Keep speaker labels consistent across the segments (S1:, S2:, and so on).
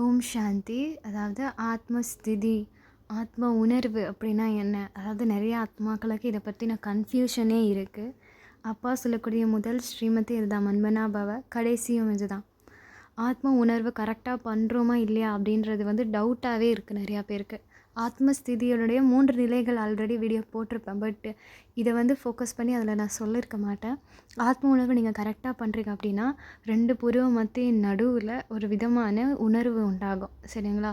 S1: ஓம் சாந்தி. அதாவது ஆத்மஸ்திதி ஆத்ம உணர்வு அப்படின்னா என்ன? அதாவது நிறைய ஆத்மாக்களுக்கு இதை பற்றின கன்ஃப்யூஷனே இருக்குது அப்பா சொல்லக்கூடிய முதல் ஸ்ரீமதி இதுதான் மன்மனா பவ கடைசியும் இதுதான். ஆத்ம உணர்வு கரெக்டாக பண்ணுறோமா இல்லையா அப்படின்றது வந்து டவுட்டாகவே இருக்குது நிறையா பேருக்கு. ஆத்மஸ்திதியோடைய மூன்று நிலைகள் ஆல்ரெடி வீடியோ போட்டிருப்பேன். பட் இதை வந்து ஃபோக்கஸ் பண்ணி அதில் நான் சொல்லியிருக்க மாட்டேன். ஆத்ம உணர்வு நீங்கள் கரெக்டாக பண்ணுறீங்க அப்படின்னா ரெண்டு புருவ மத்தியின் நடுவில் ஒரு விதமான உணர்வு உண்டாகும். சரிங்களா?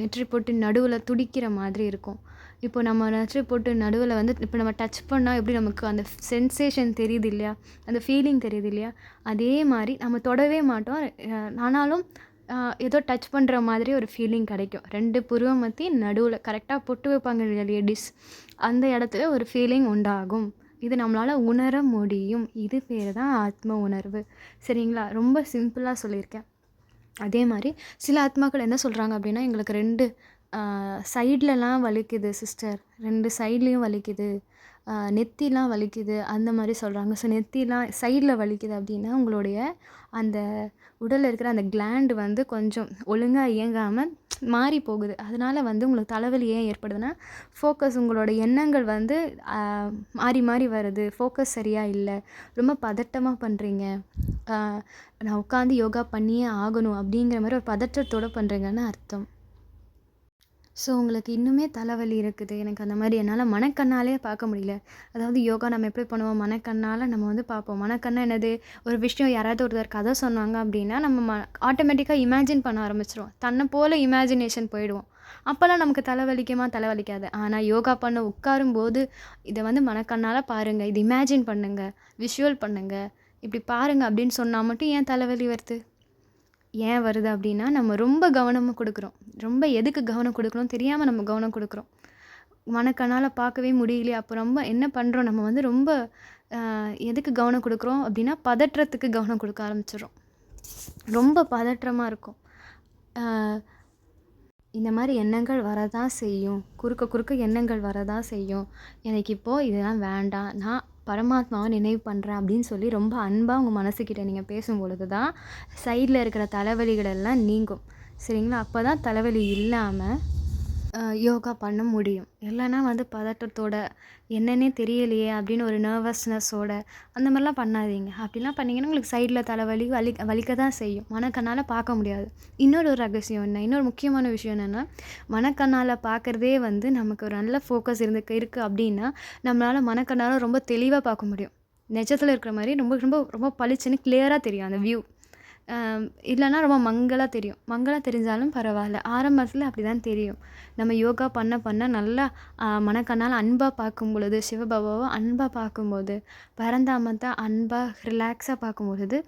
S1: நெற்றி போட்டு நடுவில் துடிக்கிற மாதிரி இருக்கும். இப்போ நம்ம நெற்றி போட்டு நடுவில் வந்து இப்போ நம்ம டச் பண்ணால் எப்படி நமக்கு அந்த சென்சேஷன் தெரியுது இல்லையா? அந்த ஃபீலிங் தெரியுது இல்லையா? அதே மாதிரி நம்ம தொடவே மாட்டோம். ஆனாலும் ஏதோ டச் பண்ணுற மாதிரி ஒரு ஃபீலிங் கிடைக்கும். ரெண்டு புருவ மத்தி நடுவில் கரெக்டாக பொட்டு வைப்பாங்க இல்லையா லேடிஸ் அந்த இடத்துல ஒரு ஃபீலிங் உண்டாகும். இது நம்மளால் உணர முடியும். இது பேர் தான் ஆத்ம உணர்வு. சரிங்களா? ரொம்ப சிம்பிளாக சொல்லியிருக்கேன். அதே மாதிரி சில ஆத்மாக்கள் என்ன சொல்கிறாங்க அப்படின்னா எங்களுக்கு ரெண்டு சைட்லலாம் வலிக்குது சிஸ்டர் ரெண்டு சைட்லேயும் வலிக்குது. நெத்திலாம் வலிக்குது அந்த மாதிரி சொல்கிறாங்க ஸோ நெத்திலாம் சைடில் வலிக்குது அப்படின்னா உங்களுடைய அந்த உடலில் இருக்கிற அந்த கிளாண்டு வந்து கொஞ்சம் ஒழுங்காக இயங்காமல் மாறி போகுது. அதனால் வந்து உங்களுக்கு தலைவலி ஏன் ஏற்படுதுன்னா ஃபோக்கஸ் உங்களோட எண்ணங்கள் வந்து மாறி மாறி வருது. ஃபோக்கஸ் சரியாக இல்லை. ரொம்ப பதட்டமாக பண்ணுறீங்க நான் உட்காந்து யோகா பண்ணியே ஆகணும் அப்படிங்கிற மாதிரி ஒரு பதற்றத்தோடு பண்ணுறீங்கன்னு அர்த்தம். ஸோ உங்களுக்கு இன்னுமே தலைவலி இருக்குது. எனக்கு அந்த மாதிரி என்னால் மனக்கண்ணாலே பார்க்க முடியல. அதாவது யோகா நம்ம எப்படி பண்ணுவோம்? மனக்கண்ணால் நம்ம வந்து பார்ப்போம். மனக்கண்ணா என்னது? ஒரு விஷயம் யாராவது ஒருத்தர் கதை சொன்னாங்க அப்படின்னா நம்ம ம ஆட்டோமேட்டிக்காக இமேஜின் பண்ண ஆரம்பிச்சிருவோம். தன்னை போல் இமேஜினேஷன் போயிடுவோம். அப்போல்லாம் நமக்கு தலைவலிக்குமா? தலைவலிக்காது. ஆனால் யோகா பண்ண உட்காரும் போது இதை வந்து மனக்கண்ணால் பாருங்கள் இது இமேஜின் பண்ணுங்கள் விஷுவல் பண்ணுங்கள் இப்படி பாருங்கள் அப்படின்னு சொன்னால் மட்டும் ஏன் தலைவலி வருது? ஏன் வருது அப்படின்னா நம்ம ரொம்ப கவனமாக கொடுக்குறோம். ரொம்ப எதுக்கு கவனம் கொடுக்குறோம்? தெரியாமல் நம்ம கவனம் கொடுக்குறோம். மனக்கண்ணால் பார்க்கவே முடியலையே. அப்போ ரொம்ப என்ன பண்ணுறோம் நம்ம வந்து ரொம்ப எதுக்கு கவனம் கொடுக்குறோம் அப்படின்னா பதற்றத்துக்கு கவனம் கொடுக்க ஆரம்பிச்சிடும் ரொம்ப பதற்றமாக இருக்கும். இந்த மாதிரி எண்ணங்கள் வரதான் செய்யும். குறுக்க குறுக்க எண்ணங்கள் வரதான் செய்யும். எனக்கு இப்போது இதெல்லாம் வேண்டாம். நான் பரமாத்மாவை நினைவு பண்ணுறேன் அப்படின்னு சொல்லி ரொம்ப அன்பாக உங்கள் மனசுக்கிட்ட நீங்கள் பேசும் பொழுது தான் சைடில் இருக்கிற தலைவலிகள் எல்லாம் நீங்கும். சரிங்களா? அப்போ தான் தலைவலி இல்லாமல் யோகா பண்ண முடியும். இல்லைன்னா வந்து பதட்டத்தோட என்னன்னே தெரியலையே அப்படின்னு ஒரு நர்வஸ்னஸோட அந்த மாதிரிலாம் பண்ணாதீங்க. அப்படிலாம் பண்ணிங்கன்னா உங்களுக்கு சைடில் தலைவலி வலி வலிக்க தான் செய்யும். மனக்கண்ணால் பார்க்க முடியாது. இன்னொரு ஒரு ரகசியம் என்ன? இன்னொரு முக்கியமான விஷயம் என்னென்னா மனக்கண்ணால் பார்க்குறதே வந்து நமக்கு ஒரு நல்ல ஃபோக்கஸ் இருந்து இருக்குது அப்படின்னா நம்மளால் மனக்கண்ணால் ரொம்ப தெளிவாக பார்க்க முடியும். நிஜத்தில் இருக்கிற மாதிரி ரொம்ப ரொம்ப ரொம்ப பளிச்சுன்னு கிளியராக தெரியும் அந்த வியூ இல்லைன்னா ரொம்ப மங்கலாக தெரியும். மங்கலாக தெரிஞ்சாலும் பரவாயில்ல. ஆரம்பத்தில் அப்படி தான் தெரியும். நம்ம யோகா பண்ண பண்ண நல்லா மனக்கண்ணால் அன்பாக பார்க்கும் பொழுது சிவபாபாவை அன்பாக பார்க்கும்போது பரந்தாமத்தை அன்பாக ரிலாக்ஸாக பார்க்கும்பொழுது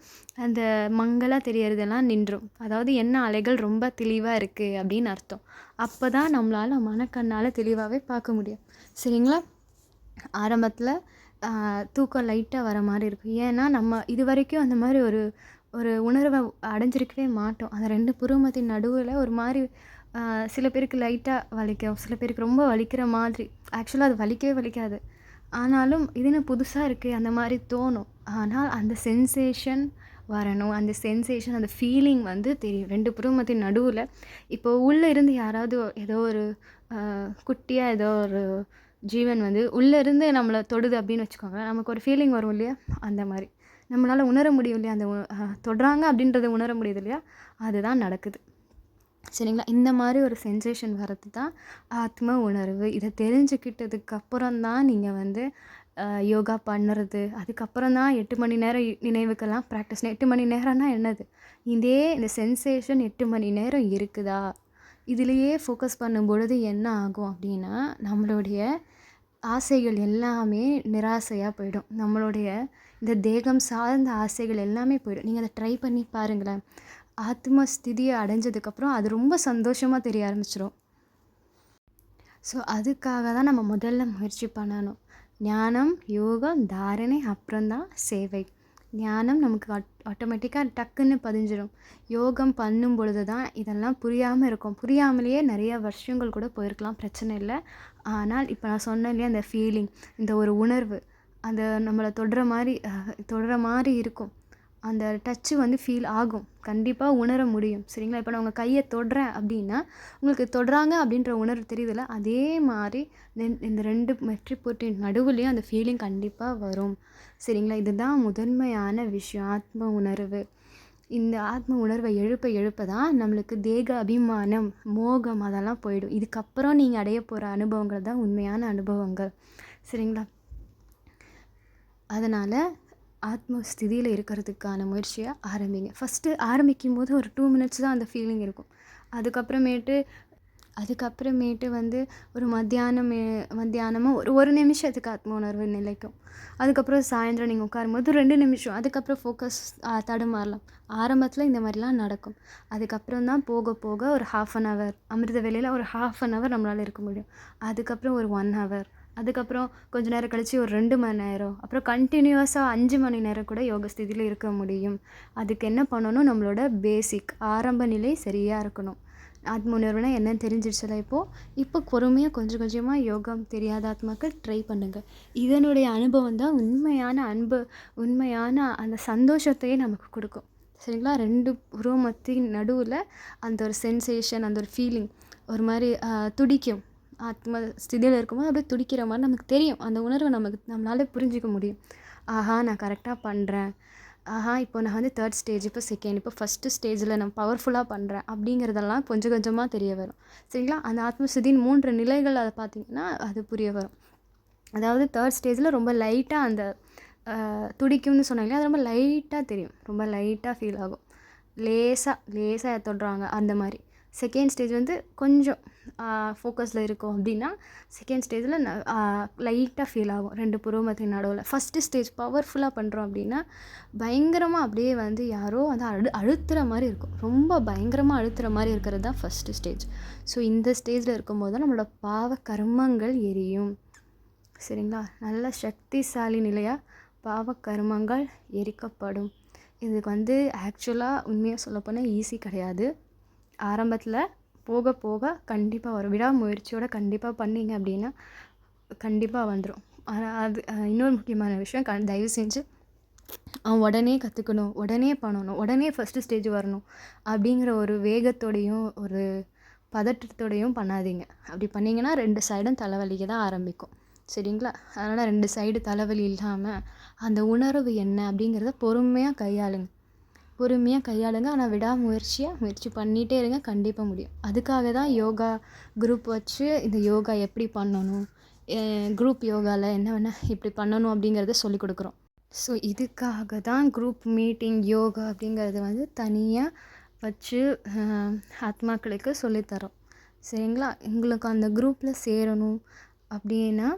S1: அந்த மங்கலாக தெரியறதெல்லாம் நின்றும். அதாவது என்ன அலைகள் ரொம்ப தெளிவாக இருக்குது அப்படின்னு அர்த்தம். அப்போ தான் நம்மளால் மனக்கண்ணால் தெளிவாகவே பார்க்க முடியும். சரிங்களா? ஆரம்பத்தில் தூக்கம் லைட்டாக வர மாதிரி இருக்கும். ஏன்னா நம்ம இது வரைக்கும் அந்த மாதிரி ஒரு ஒரு உணர்வை அடைஞ்சிருக்கவே மாட்டோம். அந்த ரெண்டு புருவமத்தின் நடுவில் ஒரு மாதிரி சில பேருக்கு லைட்டாக வலிக்கும் சில பேருக்கு ரொம்ப வலிக்கிற மாதிரி. ஆக்சுவலாக அது வலிக்கவே வலிக்காது. ஆனாலும் இதுன்னு புதுசாக இருக்குது அந்த மாதிரி தோணும். ஆனால் அந்த சென்சேஷன் வரணும். அந்த சென்சேஷன் அந்த ஃபீலிங் வந்து தெரியும். ரெண்டு புருவமத்தின் நடுவில் இப்போ உள்ளே இருந்து யாராவது ஏதோ ஒரு குட்டியாக ஏதோ ஒரு ஜீவன் வந்து உள்ளே இருந்து நம்மளை தொடுது அப்படின்னு வச்சுக்கோங்க நமக்கு ஒரு ஃபீலிங் வரும் இல்லையா? அந்த மாதிரி. நம்மளால் உணர முடியும் இல்லையா அந்த தொடுறாங்க அப்படின்றத உணர முடியுது இல்லையா அதுதான் நடக்குது. சரிங்களா? இந்த மாதிரி ஒரு சென்சேஷன் வர்றது தான் ஆத்ம உணர்வு. இதை தெரிஞ்சுக்கிட்டதுக்கு அப்புறம் தான் நீங்கள் வந்து யோகா பண்ணுறது. அதுக்கப்புறம் தான் எட்டு மணி நேரம் நினைவுக்கெல்லாம் ப்ராக்டிஸ் எட்டு மணி நேரம்னா என்னது? இதே இந்த சென்சேஷன் எட்டு மணி நேரம் இருக்குதா? இதுலேயே ஃபோக்கஸ் பண்ணும் பொழுது என்ன ஆகும் அப்படின்னா நம்மளுடைய ஆசைகள் எல்லாமே நிராசையாக போயிடும். நம்மளுடைய இந்த தேகம் சார்ந்த ஆசைகள் எல்லாமே போயிடும். நீங்கள் அதை ட்ரை பண்ணி பாருங்களேன். ஆத்ம ஸ்திதியை அடைஞ்சதுக்கப்புறம் அது ரொம்ப சந்தோஷமாக தெரிய ஆரம்பிச்சிடும் ஸோ அதுக்காக தான் நம்ம முதல்ல முயற்சி பண்ணணும். ஞானம் யோகம் தாரணை அப்புறம்தான் சேவை. ஞானம் நமக்கு ஆட்டோமேட்டிக்காக டக்குன்னு பதிஞ்சிடும் யோகம் பண்ணும் பொழுது தான் இதெல்லாம் புரியாமல் இருக்கும். புரியாமலேயே நிறைய வருஷங்கள் கூட போயிருக்கலாம். பிரச்சனை இல்லை. ஆனால் இப்போ நான் சொன்னேன் இல்லையா அந்த ஃபீலிங் இந்த ஒரு உணர்வு. அந்த நம்மளை தொடுற மாதிரி தொடுற மாதிரி இருக்கும். அந்த டச்சு வந்து ஃபீல் ஆகும். கண்டிப்பாக உணர முடியும். சரிங்களா? இப்போ நான் உங்கள் கையை தொடுறேன் அப்படின்னா உங்களுக்கு தொடுறாங்க அப்படின்ற உணர்வு தெரியுதுல்ல? அதே மாதிரி தென் இந்த ரெண்டு மெட்ரிபோர்ட்டின் நடுவுலையும் அந்த ஃபீலிங் கண்டிப்பாக வரும். சரிங்களா? இதுதான் முதன்மையான விஷயம். ஆத்ம உணர்வு. இந்த ஆத்ம உணர்வை எழுப்ப எழுப்ப தான் நம்மளுக்கு தேக அபிமானம் மோகம் அதெல்லாம் போயிடும். இதுக்கப்புறம் நீங்கள் அடைய போகிற அனுபவங்கள் தான் உண்மையான அனுபவங்கள். சரிங்களா? அதனால் ஆத்ம ஸ்திதியில் இருக்கிறதுக்கான முயற்சியை ஆரம்பிங்க. ஃபஸ்ட்டு ஆரம்பிக்கும் போது ஒரு டூ மினிட்ஸ் தான் அந்த ஃபீலிங் இருக்கும். அதுக்கப்புறமேட்டு அதுக்கப்புறமேட்டு வந்து ஒரு மத்தியானம் மத்தியானமாக ஒரு ஒரு நிமிஷத்துக்கு ஆத்ம உணர்வு நிலைக்கும். அதுக்கப்புறம் சாயந்தரம் நீங்கள் உட்காரும்போது ரெண்டு நிமிஷம். அதுக்கப்புறம் ஃபோக்கஸ் தடுமாறலாம். ஆரம்பத்தில் இந்த மாதிரிலாம் நடக்கும். அதுக்கப்புறம் தான் போக போக ஒரு ஹாஃப் அன் ஹவர் அமிர்த வேலையில் ஒரு ஹாஃப் அன் ஹவர் நம்மளால் இருக்க முடியும். அதுக்கப்புறம் ஒரு ஒன் ஹவர் அதுக்கப்புறம் கொஞ்ச நேரம் கழித்து ஒரு ரெண்டு மணி நேரம். அப்புறம் கண்டினியூவஸாக அஞ்சு மணி நேரம் கூட யோக ஸ்திதியில் இருக்க முடியும். அதுக்கு என்ன பண்ணணும்? நம்மளோட பேசிக் ஆரம்ப நிலை சரியாக இருக்கணும். ஆத்ம உணர்வுனா என்னன்னு தெரிஞ்சிருச்சதா இப்போது இப்போ பொறுமையாக கொஞ்சம் கொஞ்சமாக யோகம் தெரியாத ஆத்மாக்கள் ட்ரை பண்ணுங்கள் இதனுடைய அனுபவம் தான் உண்மையான அன்பு உண்மையான அந்த சந்தோஷத்தையே நமக்கு கொடுக்கும். சரிங்களா? ரெண்டு உருவமத்தின் நடுவில் அந்த ஒரு சென்சேஷன் அந்த ஒரு ஃபீலிங் ஒரு மாதிரி துடிக்கும். ஆத்ம ஸ்திதியில் இருக்கும்போது அப்படியே துடிக்கிற மாதிரி நமக்கு தெரியும். அந்த உணர்வை நமக்கு நம்மளால புரிஞ்சிக்க முடியும். ஆஹா நான் கரெக்டாக பண்ணுறேன் ஆஹா இப்போ நான் வந்து தேர்ட் ஸ்டேஜ் இப்போ செகண்ட் இப்போ ஃபஸ்ட்டு ஸ்டேஜில் நான் பவர்ஃபுல்லாக பண்ணுறேன் அப்படிங்கிறதெல்லாம் கொஞ்சம் கொஞ்சமாக தெரிய வரும். சரிங்களா? அந்த ஆத்மஸ்திதியின் மூன்று நிலைகள் அதை பார்த்திங்கன்னா அது புரிய வரும். அதாவது தேர்ட் ஸ்டேஜில் ரொம்ப லைட்டாக அந்த துடிக்கும்னு சொன்னாங்களே அது ரொம்ப லைட்டாக தெரியும். ரொம்ப லைட்டாக ஃபீல் ஆகும். லேசாக லேசாக தொடுறாங்க அந்த மாதிரி. செகண்ட் ஸ்டேஜ் வந்து கொஞ்சம் ஃபோக்கஸில் இருக்கும் அப்படின்னா செகண்ட் ஸ்டேஜில் லைட்டாக ஃபீல் ஆகும் ரெண்டு புருவமத்தின் நடுவில். ஃபஸ்ட்டு ஸ்டேஜ் பவர்ஃபுல்லாக பண்ணுறோம் அப்படின்னா பயங்கரமாக அப்படியே வந்து யாரோ வந்து அழு அழுத்துற மாதிரி இருக்கும். ரொம்ப பயங்கரமாக அழுத்துற மாதிரி இருக்கிறது தான் ஃபஸ்ட்டு ஸ்டேஜ் ஸோ இந்த ஸ்டேஜில் இருக்கும்போது தான் நம்மளோட பாவ கர்மங்கள் எரியும். சரிங்களா? நல்ல சக்திசாலி நிலையாக பாவ கர்மங்கள் எரிக்கப்படும். இதுக்கு வந்து ஆக்சுவலாக உண்மையாக சொல்லப்போனால் ஈஸி கிடையாது. ஆரம்பத்தில் போக போக கண்டிப்பாக வரும். விடாமுயற்சியோட கண்டிப்பாக பண்ணிங்க அப்படின்னா கண்டிப்பாக வந்துடும் ஆனால் அது இன்னொரு முக்கியமான விஷயம் க தயவு செஞ்சு அவன் உடனே கற்றுக்கணும் உடனே பண்ணணும் உடனே ஃபஸ்ட்டு ஸ்டேஜ் வரணும் அப்படிங்கிற ஒரு வேகத்தோடையும் ஒரு பதற்றத்தோடையும் பண்ணாதீங்க. அப்படி பண்ணிங்கன்னா ரெண்டு சைடும் தலைவலிக்க தான் ஆரம்பிக்கும். சரிங்களா? அதனால் ரெண்டு சைடு தலைவலி இல்லாமல் அந்த உணர்வு என்ன அப்படிங்கிறத பொறுமையாக கையாளுங்க. பொறுமையாக கையாளுங்க. ஆனால் விடாமுயற்சியாக முயற்சி பண்ணிகிட்டே இருங்க. கண்டிப்பாக முடியும். அதுக்காக தான் யோகா குரூப் வச்சு இந்த யோகா எப்படி பண்ணணும்? குரூப் யோகாவில் என்ன வேணால் இப்படி பண்ணணும் அப்படிங்கிறத சொல்லிக் கொடுக்குறோம். ஸோ இதுக்காக தான் குரூப் மீட்டிங் யோகா அப்படிங்கிறது வந்து தனியாக வச்சு ஆத்மாக்களுக்கு சொல்லித்தரோம் சரிங்களா? உங்களுக்கு அந்த குரூப்பில் சேரணும் அப்படின்னா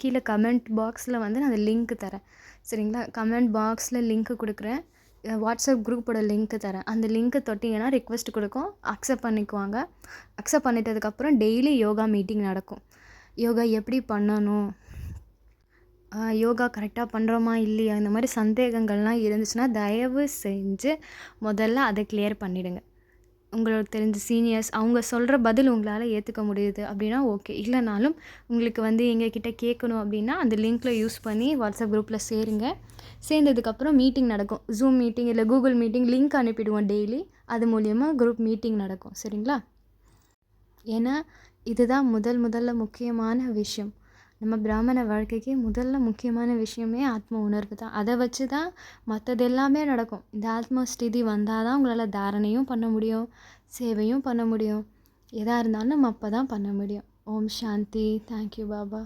S1: கீழே கமெண்ட் பாக்ஸில் வந்து நான் அந்த லிங்க் தரேன். சரிங்களா? கமெண்ட் பாக்ஸில் லிங்க்கு கொடுக்குறேன். வாட்ஸ்அப் குரூப்போட லிங்க்கு தரேன். அந்த லிங்க்கை தொட்டிங்கன்னா ரிக்வெஸ்ட் கொடுக்கும். அக்செப்ட் பண்ணிக்குவாங்க. அக்செப்ட் பண்ணிட்டதுக்கப்புறம் டெய்லி யோகா மீட்டிங் நடக்கும். யோகா எப்படி பண்ணணும்? யோகா கரெக்டாக பண்ணுறோமா இல்லையா? இந்த மாதிரி சந்தேகங்கள்லாம் இருந்துச்சுன்னா தயவு செஞ்சு முதல்ல அதை கிளியர் பண்ணிவிடுங்க உங்களுக்கு தெரிஞ்ச சீனியர்ஸ் அவங்க சொல்கிற பதில் உங்களால் ஏற்றுக்க முடியுது அப்படின்னா ஓகே இல்லைனாலும் உங்களுக்கு வந்து எங்ககிட்ட கேட்கணும் அப்படின்னா அந்த லிங்க்கில் யூஸ் பண்ணி வாட்ஸ்அப் குரூப்பில் சேருங்க. சேர்ந்ததுக்கப்புறம் மீட்டிங் நடக்கும். ஜூம் மீட்டிங் இல்லை கூகுள் மீட்டிங் லிங்க் அனுப்பிடுவோம் டெய்லி அது மூலியமாக குரூப் மீட்டிங் நடக்கும். சரிங்களா? ஏன்னா இதுதான் முதல் முதல்ல முக்கியமான விஷயம். நம்ம பிராமண வாழ்க்கைக்கு முதல்ல முக்கியமான விஷயமே ஆத்ம உணர்வு தான். அதை வச்சு தான் மற்றது எல்லாமே நடக்கும். இந்த ஆத்ம ஸ்திதி வந்தால் தான் உங்களால் தாரணையும் பண்ண முடியும் சேவையும் பண்ண முடியும். எதாக இருந்தாலும் நம்ம அப்போ தான் பண்ண முடியும். ஓம் சாந்தி. Thank you Baba.